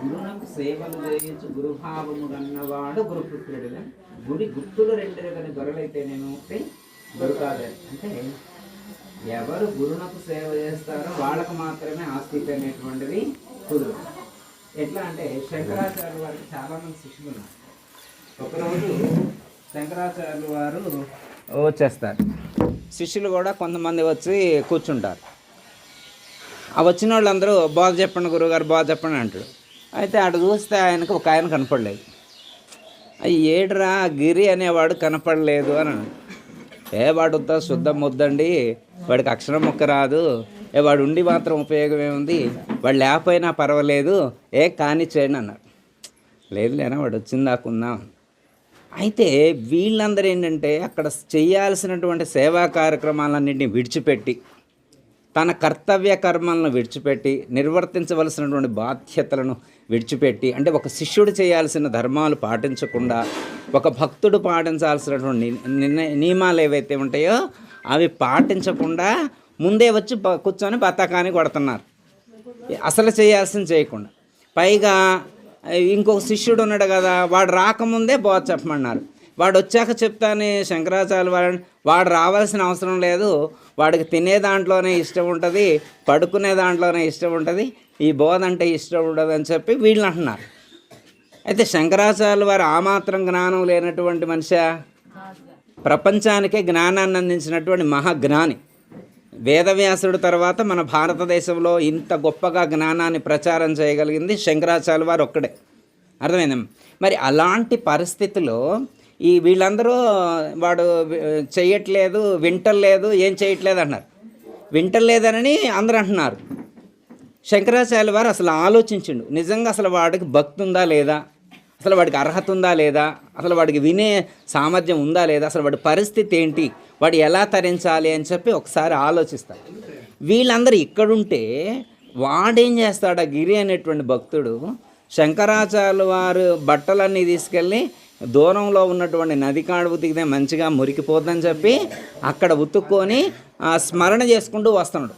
గురునకు సేవలు చేయొచ్చు గురుభావము గన్నవాడు గురుపుత్రుడు గుడి గుర్తులు రెండు కానీ గొర్రెలైతేనేమో ఒకటి దొరకాలి అంటే ఎవరు గురునకు సేవ చేస్తారో వాళ్ళకు మాత్రమే ఆస్తిక అనేటువంటిది కుదురు. ఎట్లా అంటే శంకరాచార్య వారికి చాలామంది శిష్యులు ఉన్నారు. ఒకరోజు శంకరాచార్యులు వారు వచ్చేస్తారు. శిష్యులు కూడా కొంతమంది వచ్చి కూర్చుంటారు. ఆ వచ్చిన వాళ్ళందరూ బాగా చెప్పండి గురువుగారు బాగా చెప్పండి అంటాడు. అయితే ఆడ చూస్తే ఆయనకు ఒక ఆయన కనపడలేదు. ఏడ్రా గిరి అనేవాడు కనపడలేదు అని ఏ వాడు శుద్ధం వద్దండి వాడికి అక్షరం ముక్క రాదు ఏ వాడు ఉండి మాత్రం ఉపయోగం ఏముంది వాడు లేకపోయినా పర్వాలేదు ఏ కానీ చేయండి అన్నాడు. లేదు లేనా వాడు వచ్చిందాకుందాం అయితే వీళ్ళందరూ ఏంటంటే అక్కడ చేయాల్సినటువంటి సేవా కార్యక్రమాలన్నింటినీ విడిచిపెట్టి తన కర్తవ్య కర్మలను విడిచిపెట్టి నిర్వర్తించవలసినటువంటి బాధ్యతలను విడిచిపెట్టి అంటే ఒక శిష్యుడు చేయాల్సిన ధర్మాలు పాటించకుండా ఒక భక్తుడు పాటించాల్సినటువంటి నిర్ణయ నియమాలు ఏవైతే ఉంటాయో అవి పాటించకుండా ముందే వచ్చి కూర్చొని బతకాన్ని కొడుతున్నారు. అసలు చేయాల్సింది చేయకుండా. పైగా ఇంకొక శిష్యుడు ఉన్నాడు కదా వాడు రాకముందే బోధ చెప్పమన్నారు. వాడు వచ్చాక చెప్తానే శంకరాచార్య వాడు వాడు రావాల్సిన అవసరం లేదు వాడికి తినే దాంట్లోనే ఇష్టం ఉంటుంది పడుకునే దాంట్లోనే ఇష్టం ఉంటుంది ఈ బోధ అంటే ఇష్టం ఉండదు అని చెప్పి వీళ్ళు అంటున్నారు. అయితే శంకరాచార్యులు వారు ఆ మాత్రం జ్ఞానం లేనటువంటి మనిషి? ప్రపంచానికే జ్ఞానాన్ని అందించినటువంటి మహాజ్ఞాని. వేదవ్యాసుడు తర్వాత మన భారతదేశంలో ఇంత గొప్పగా జ్ఞానాన్ని ప్రచారం చేయగలిగింది శంకరాచార్యులు వారు ఒక్కడే. అర్థమైంది? మరి అలాంటి పరిస్థితిలో ఈ వీళ్ళందరూ వాడు చేయట్లేదు వింటలేదు ఏం చేయట్లేదు అన్నారు. వింటలేదనని అందరూ అంటున్నారు. శంకరాచార్య వారు అసలు ఆలోచించిండు. నిజంగా అసలు వాడికి భక్తి ఉందా లేదా? అసలు వాడికి అర్హత ఉందా లేదా? అసలు వాడికి వినే సామర్థ్యం ఉందా లేదా? అసలు వాడి పరిస్థితి ఏంటి? వాడు ఎలా తరించాలి అని చెప్పి ఒకసారి ఆలోచిస్తారు. వీళ్ళందరూ ఇక్కడుంటే వాడేం చేస్తాడు ఆ గిరి అనేటువంటి భక్తుడు శంకరాచార్యుల వారు బట్టలన్నీ తీసుకెళ్ళి దూరంలో ఉన్నటువంటి నది కాడ ఉతికితే మంచిగా మురికిపోద్దని చెప్పి అక్కడ ఉతుక్కొని ఆ స్మరణ చేసుకుంటూ వస్తున్నాడు.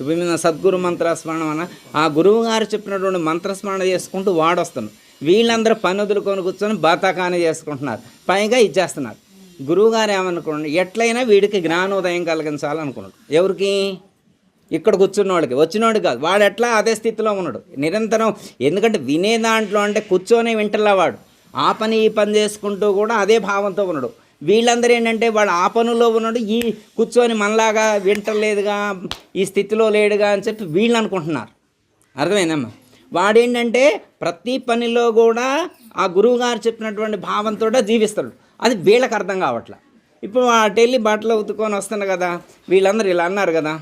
ఇప్పుడు మీద సద్గురు మంత్ర స్మరణ అన్న ఆ గురువు గారు చెప్పినటువంటి మంత్రస్మరణ చేసుకుంటూ వాడొస్తున్నాడు. వీళ్ళందరూ పని వదులుకొని కూర్చొని బాతాకాని చేసుకుంటున్నారు. పైగా ఇచ్చేస్తున్నారు. గురువుగారు ఏమనుకోండి ఎట్లయినా వీడికి జ్ఞానోదయం కలిగించాలనుకున్నాడు. ఎవరికి? ఇక్కడ కూర్చున్నవాడికి వచ్చినోడు కాదు. వాడు ఎట్లా అదే స్థితిలో ఉన్నాడు. నిరంతరం ఎందుకంటే వినే దాంట్లో అంటే కూర్చొని వింటలా వాడు. ఆ పని ఈ పని చేసుకుంటూ కూడా అదే భావంతో ఉన్నాడు. వీళ్ళందరూ ఏంటంటే వాడు ఆ పనుల్లో ఉన్నాడు. ఈ కూర్చొని మనలాగా వింటలేదుగా ఈ స్థితిలో లేడుగా అని చెప్పి వీళ్ళు అనుకుంటున్నారు. అర్థమైందమ్మా? వాడేంటంటే ప్రతి పనిలో కూడా ఆ గురువు గారు చెప్పినటువంటి భావంతో జీవిస్తాడు. అది వీళ్ళకి అర్థం కావట్లే. ఇప్పుడు అటు వెళ్ళి బట్టలు ఉతుకొని వస్తుంది కదా వీళ్ళందరూ ఇలా అన్నారు కదా.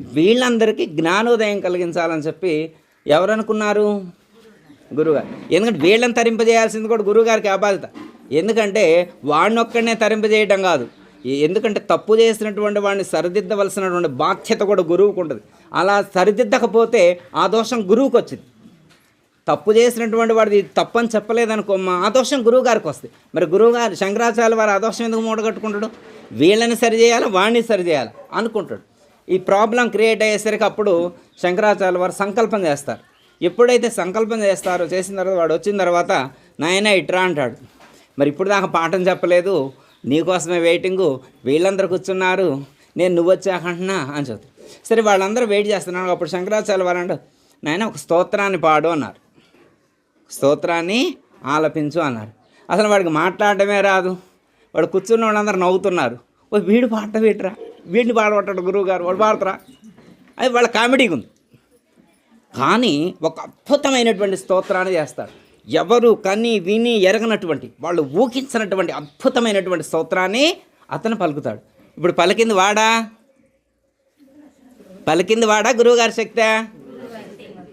వీళ్ళందరికీ జ్ఞానోదయం కలిగించాలని చెప్పి ఎవరనుకున్నారు? గురువుగారు ఎందుకంటే వీళ్ళని తరింపజేయాల్సింది కూడా గురువుగారికి ఆ బాధ్యత. ఎందుకంటే వాడిని ఒక్కడనే తరింపజేయటం కాదు. ఎందుకంటే తప్పు చేసినటువంటి వాడిని సరిదిద్దవలసినటువంటి బాధ్యత కూడా గురువుకు ఉంటుంది. అలా సరిదిద్దకపోతే ఆ దోషం గురువుకు వచ్చింది. తప్పు చేసినటువంటి వాడిది తప్పని చెప్పలేదనుకో మా ఆ దోషం గురువు గారికి వస్తుంది. మరి గురువుగారు శంకరాచార్య వారు ఆ దోషం ఎందుకు మూడగట్టుకుంటాడు? వీళ్ళని సరిచేయాలి వాడిని సరిచేయాలి అనుకుంటాడు. ఈ ప్రాబ్లం క్రియేట్ అయ్యేసరికి అప్పుడు శంకరాచార్య వారు సంకల్పం చేస్తారు. ఎప్పుడైతే సంకల్పం చేస్తారో చేసిన తర్వాత వాడు వచ్చిన తర్వాత నాయన ఇట్రా అంటాడు. మరి ఇప్పుడు దాకా పాఠం చెప్పలేదు. నీకోసమే వెయిటింగు వీళ్ళందరూ కూర్చున్నారు. నేను నువ్వు వచ్చాకంటున్నా అని చెప్తాను సరే వాళ్ళందరూ వెయిట్ చేస్తున్నాను అప్పుడు శంకరాచార్య వారు నాయన ఒక స్తోత్రాన్ని పాడు అన్నారు. స్తోత్రాన్ని ఆలపించు అన్నారు. అసలు వాడికి మాట్లాడటమే రాదు. వాడు కూర్చున్న వాళ్ళందరూ నవ్వుతున్నారు. ఓ వీడు పాడటం వీటిరా వీడిని పాడబట్టాడు గురువు గారు వాడు పాడతారా? అది వాళ్ళ కామెడీగా ఉంది కానీ ఒక అద్భుతమైనటువంటి స్తోత్రాన్ని చేస్తాడు. ఎవరు కని విని ఎరగనటువంటి వాళ్ళు ఊహించినటువంటి అద్భుతమైనటువంటి స్తోత్రాన్ని అతను పలుకుతాడు. ఇప్పుడు పలికింది వాడా? పలికింది వాడా గురువుగారి శక్తే?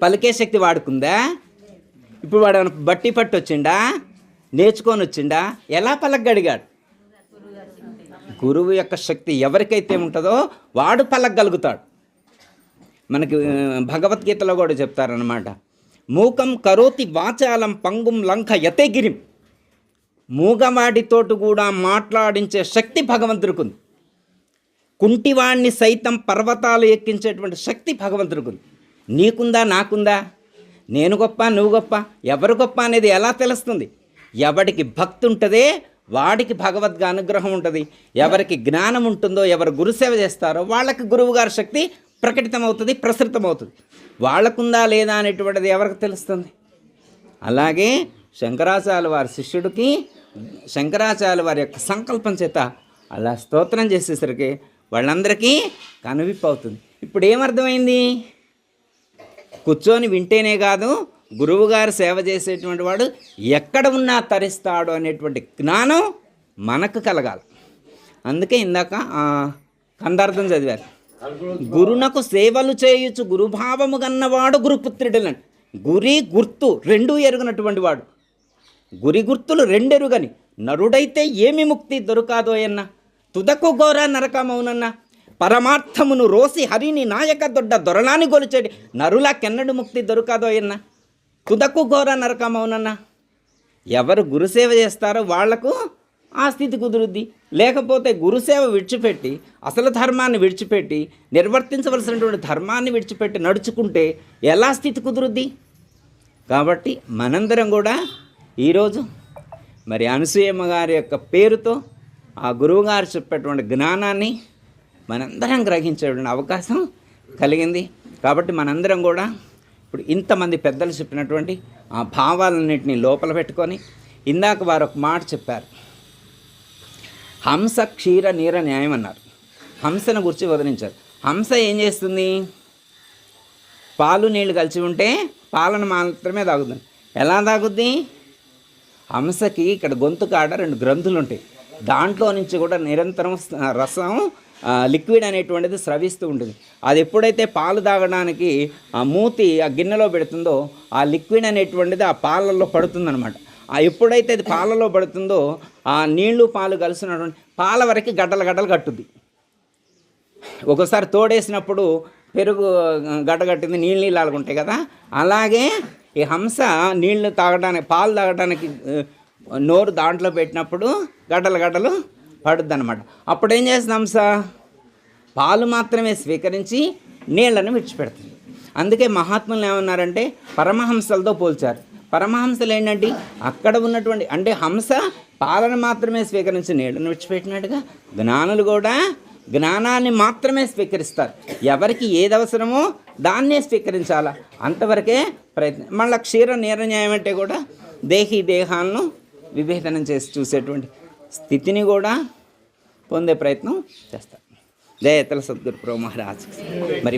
పలికే శక్తి వాడుకుందా? ఇప్పుడు వాడు బట్టి పట్టి వచ్చిండా? నేర్చుకొని వచ్చిండా? ఎలా పలకగడిగాడు గురువు యొక్క శక్తి ఎవరికైతే ఉంటుందో వాడు పలకగలుగుతాడు. మనకి భగవద్గీతలో కూడా చెప్తారనమాట మూకం కరోతి వాచాలం పంగుం లంక యతగిరిం. మూగవాడితోటి కూడా మాట్లాడించే శక్తి భగవంతుడికి ఉంది కుంటివాణ్ణి సైతం పర్వతాలు ఎక్కించేటువంటి శక్తి భగవంతుడికి ఉంది నీకుందా నాకుందా? నేను గొప్ప నువ్వు గొప్ప? ఎవరు గొప్ప అనేది ఎలా తెలుస్తుంది? ఎవడికి భక్తి ఉంటుందే వాడికి భగవద్గా అనుగ్రహం ఉంటుంది. ఎవరికి జ్ఞానం ఉంటుందో ఎవరు గురుసేవ చేస్తారో వాళ్ళకి గురువుగారి శక్తి ప్రకటితమవుతుంది ప్రసృతమవుతుంది వాళ్ళకుందా లేదా అనేటువంటిది ఎవరికి తెలుస్తుంది? అలాగే శంకరాచార్య వారి శిష్యుడికి శంకరాచార్య వారి యొక్క సంకల్పం చేత అలా స్తోత్రం చేసేసరికి వాళ్ళందరికీ కనువిప్పు అవుతుంది. ఇప్పుడు ఏమర్థమైంది కూర్చొని వింటేనే కాదు గురువుగారు సేవ చేసేటువంటి వాడు ఎక్కడ ఉన్నా తరిస్తాడు అనేటువంటి జ్ఞానం మనకు కలగాలి. అందుకే ఇందాక కందార్థం చదివారు. గురునకు సేవలు చేయుచు గురుభావము గన్నవాడు గురుపుత్రుడులని గురి గుర్తు రెండూ ఎరుగనటువంటి వాడు. గురి గుర్తులు రెండెరుగని. నరుడైతే ఏమి ముక్తి దొరకాదోయన్న తుదకు ఘోర నరకమౌనన్న. పరమార్థమును రోసి హరిని నాయక దొడ్డ దొరలాని గొలిచేటి. నరులకెన్నడు ముక్తి దొరకాదోయన్న తుదకు ఘోర నరకమౌనన్న. ఎవరు గురుసేవ చేస్తారో వాళ్ళకు ఆ స్థితి కుదురుద్ది. లేకపోతే గురుసేవ విడిచిపెట్టి అసలు ధర్మాన్ని విడిచిపెట్టి నిర్వర్తించవలసినటువంటి ధర్మాన్ని విడిచిపెట్టి నడుచుకుంటే ఎలా స్థితి కుదురుద్ది? కాబట్టి మనందరం కూడా ఈరోజు మరి అనసూయమ్మ గారి యొక్క పేరుతో ఆ గురువుగారు చెప్పేటువంటి జ్ఞానాన్ని మనందరం గ్రహించేటువంటి అవకాశం కలిగింది. కాబట్టి మనందరం కూడా ఇప్పుడు ఇంతమంది పెద్దలు చెప్పినటువంటి ఆ భావాలన్నింటినీ లోపల పెట్టుకొని ఇందాక వారు ఒక మాట చెప్పారు. హంస క్షీర నీర న్యాయం అన్నారు. హంసను గురించి వదిలించారు హంస ఏం చేస్తుంది? పాలు నీళ్ళు కలిసి ఉంటే పాలను మాత్రమే తాగుతుంది. ఎలా తాగుద్ది? హంసకి ఇక్కడ గొంతు కాడ రెండు గ్రంథులు ఉంటాయి. దాంట్లో నుంచి కూడా నిరంతరం రసం లిక్విడ్ అనేటువంటిది స్రవిస్తూ ఉంటుంది. అది ఎప్పుడైతే పాలు తాగడానికి ఆ మూతి ఆ గిన్నెలో పెడుతుందో ఆ లిక్విడ్ అనేటువంటిది ఆ పాలల్లో పడుతుందన్నమాట. ఆ ఎప్పుడైతే అది పాలలో పడుతుందో ఆ నీళ్ళు పాలు కలిసినటువంటి పాల వరకు గడ్డలు గడ్డలు కట్టుద్ది. ఒక్కోసారి తోడేసినప్పుడు పెరుగు గడ్డగట్టింది నీళ్ళు నీళ్ళు ఉంటాయి కదా. అలాగే ఈ హంస నీళ్ళు తాగడానికి పాలు తాగడానికి నోరు దాంట్లో పెట్టినప్పుడు గడ్డలు గడ్డలు పడుద్ది అనమాట అప్పుడు ఏం చేస్తుంది హంస? పాలు మాత్రమే స్వీకరించి నీళ్ళను విడిచిపెడుతుంది. అందుకే మహాత్ములు ఏమన్నారంటే పరమహంసలతో పోల్చారు. పరమహంసలు ఏంటంటే అక్కడ ఉన్నటువంటి అంటే హంస పాలను మాత్రమే స్వీకరించి నీళ్ళను విడిచిపెట్టినట్టుగా జ్ఞానులు కూడా జ్ఞానాన్ని మాత్రమే స్వీకరిస్తారు. ఎవరికి ఏది అవసరమో దాన్నే స్వీకరించాలా. అంతవరకే ప్రయత్నం. మళ్ళీ క్షీర నీరన్యాయం అంటే కూడా దేహి దేహాలను విభేదనం చేసి చూసేటువంటి స్థితిని కూడా పొందే ప్రయత్నం చేస్తారు. జయతల సద్గురు ప్రో మహారాజ్. మరి